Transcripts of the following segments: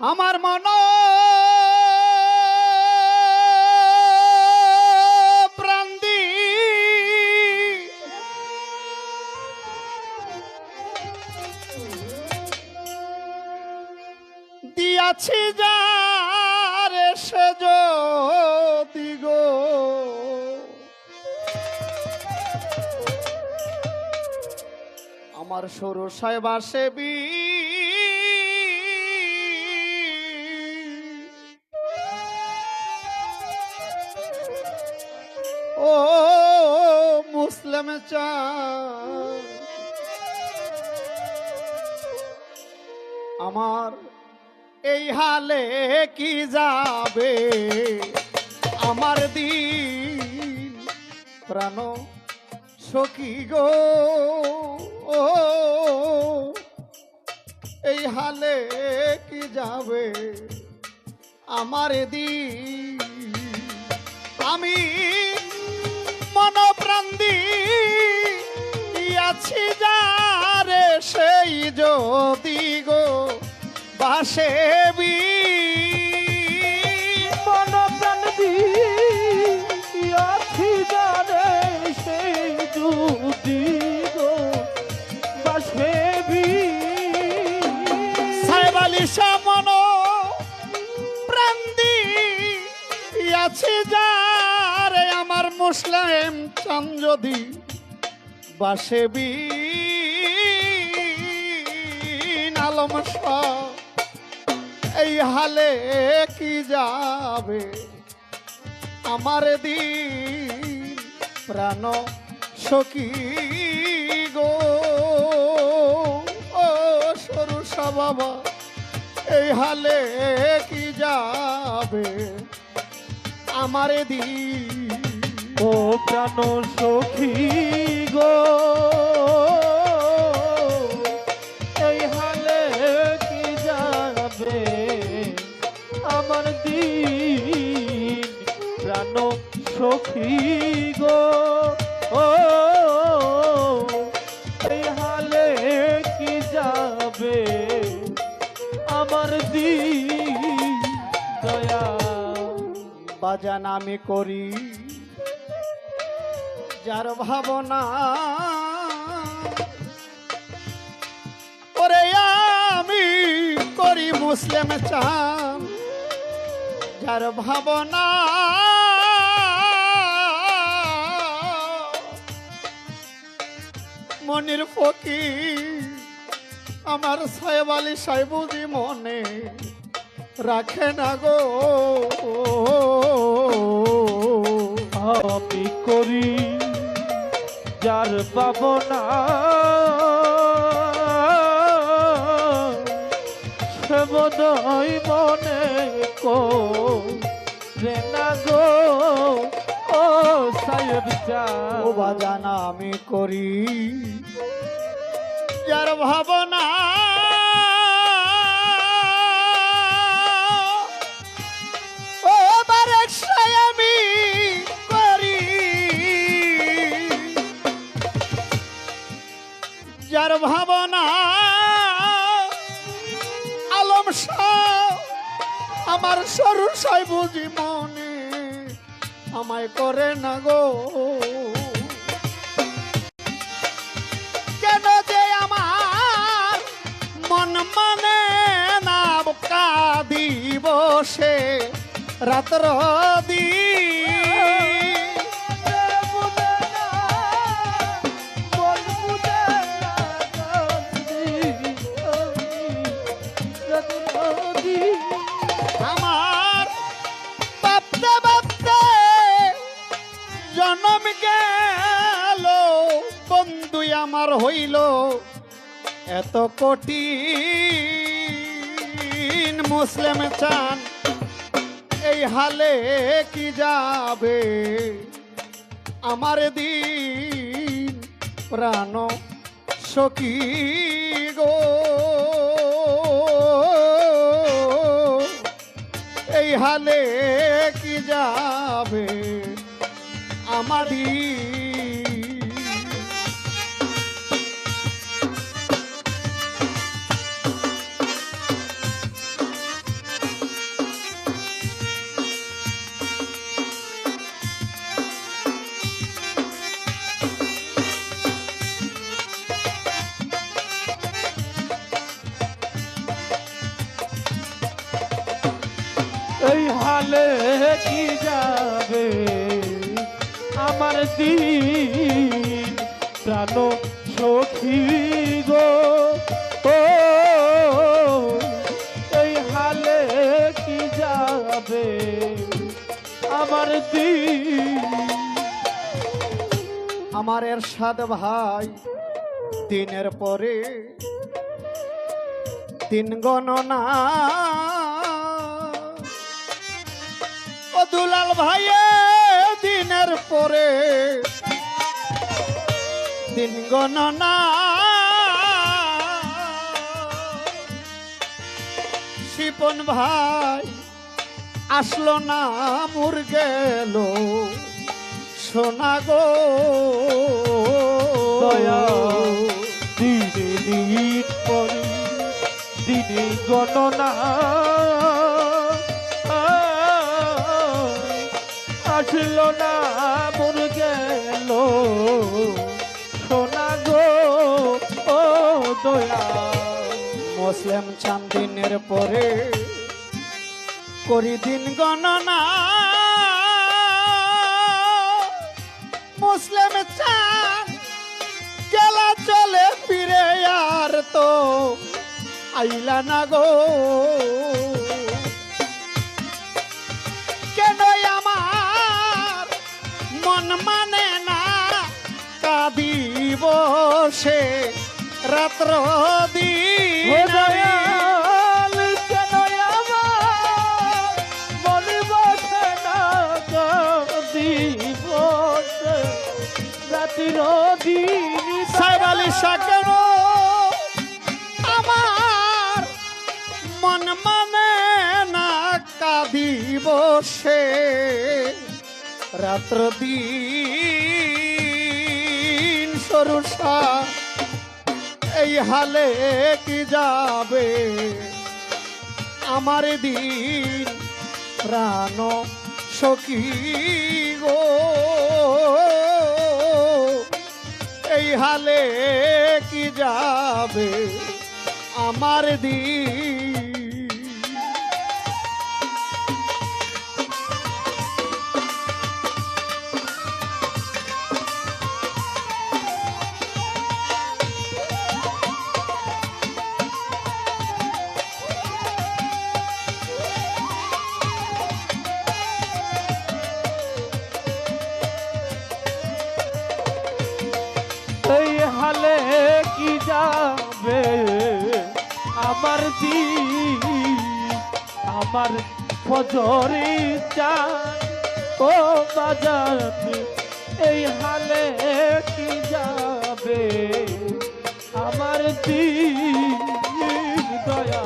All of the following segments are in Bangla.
আমার মন দিয়াছি যার সে যদি গো। আমার সরু সাহেব সেবী ও আমার এই হালে কি যাবে? আমার দিন প্রাণ সখী গো। এই হালে কি যাবে? আমার দিন আমি মনপ্রান্দি আছি যারে সেই যদি গো মন সেই যদি সাহেব আলী মন আছি যারে আমার মুসলিম চান যদি বাসেবি আলম শাহ। এই হালে কি যাবে? আমার দিন প্রাণ সখী গো। ও সরু বাবা, এই হালে কি যাবে? আমার দিন ও প্রাণ সখী গো, এই হালে কি যাবে? আমার দিন প্রাণ সখী গো, ও, এই হালে কি যাবে? আমার দিন দয়া। বাজান আমি করি। যার ভাবনা। ওরে আমি করি মুসলিম চান, যার ভাবনা। মনির ফকির, আমার সাহেব আলী সাহেবুজি মনে রাখে না গো। আমি করি যার পাবনা বোধই মনে কো না গো। ও সাহেব ও বাজানা, আমি করি। যার ভাবনা বুঝি মনে, আমায় করে না গো। কেন যে আমার মন মানে না কাঁদিব সে? রাত্র দি হইল এত কোটি মুসলিম চান, এই হালে কি যাবে? আমার দিন প্রাণ সখী গো। এই হালে কি যাবে? আমার হালে দিন প্রাণ সখী গো। ও, এই হালে কি যাবে আমার দিন? আমার এরশাদ ভাই, দিনের পরে তিন গণনা। ও দুলাল ভাই গণনা। শিপন ভাই আসলো না মুর গেল। সোনা গো। দিনে দিন পরে দিনে গণনা। আসলো না মুসলিম চান্দিনের পরে, করি দিন গণনা। মুসলিম চান, গেলা চলে ফিরে আর তো আইলা না গো। কেন আমার মন মানে না, কাঁদিব সে রাত্র দিন মনে আমার মন মানে না কাঁদিব সে রাত্র দিন সরুষা এই হালে কি যাবে? আমার দিন প্রাণ সখী গো। এই হালে কি যাবে? আমার দিন যাবে। আমার দিন, আমার ফজরি চান ও বাজার এই হালে কি যাবে? আমার দি দয়া।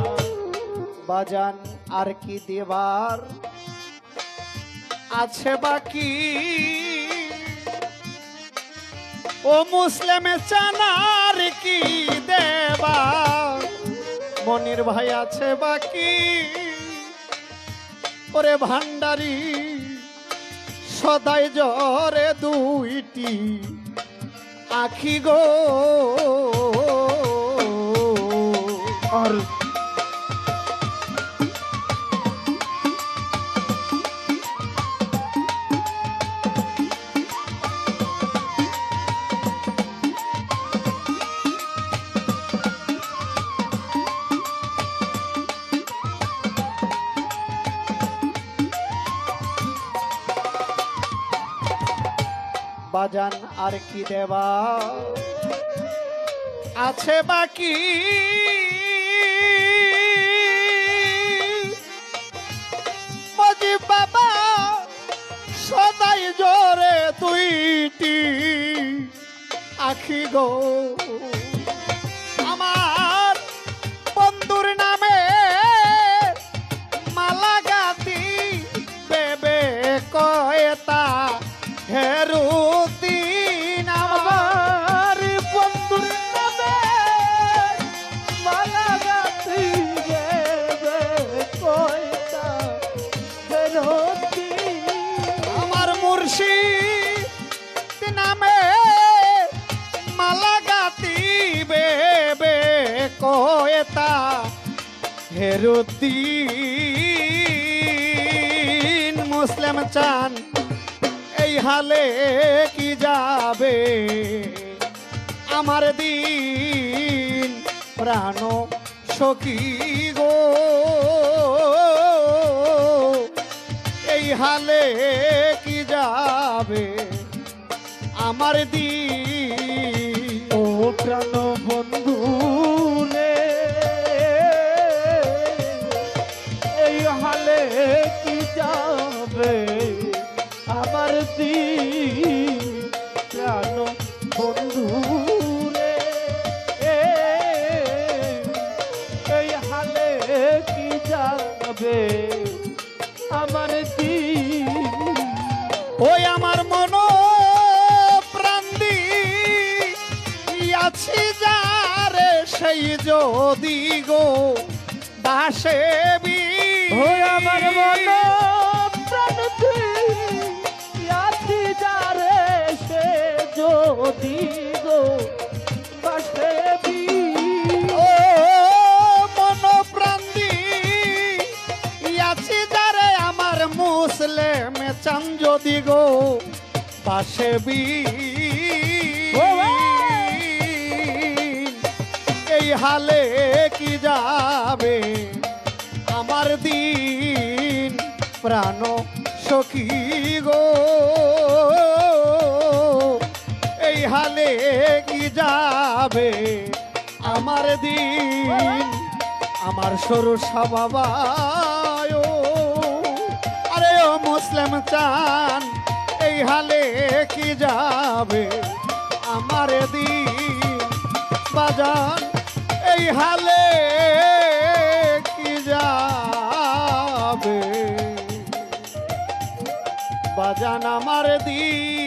বাজান, আর কি দেবার? আছে বাকি। ও মুসলিমে চানার কি দেবা? মনির ভাই আছে বাকি। ওরে ভান্ডারি, সদাই জরে দুইটি আখি গো। আর বাজান আর কি দেবা? আছে বাকি। বাবা সদাই জোরে তুইটি আখি গো। হেরুদ্দিন মুসলিম চান, এই হালে কি যাবে? আমার দিন প্রাণ সখী গো। এই হালে কি যাবে? আমার দিন ও প্রাণ যদি গো বাসে বি আমার মন প্রাণ আছি যারে সে যদি গো বাসে বি। ও মন প্রাণ আছি যারে আমার মুসলিম চান যদি গো পাশে বি। হালে কি যাবে? আমার দিন প্রাণ সখী গো। এই হালে কি যাবে? আমার দিন, আমার সরু বাবায় আরে ও মুসলিম চান, এই হালে কি যাবে? আমার দিন বাজান এই হালে কি যাবে? বাজান আমার দিন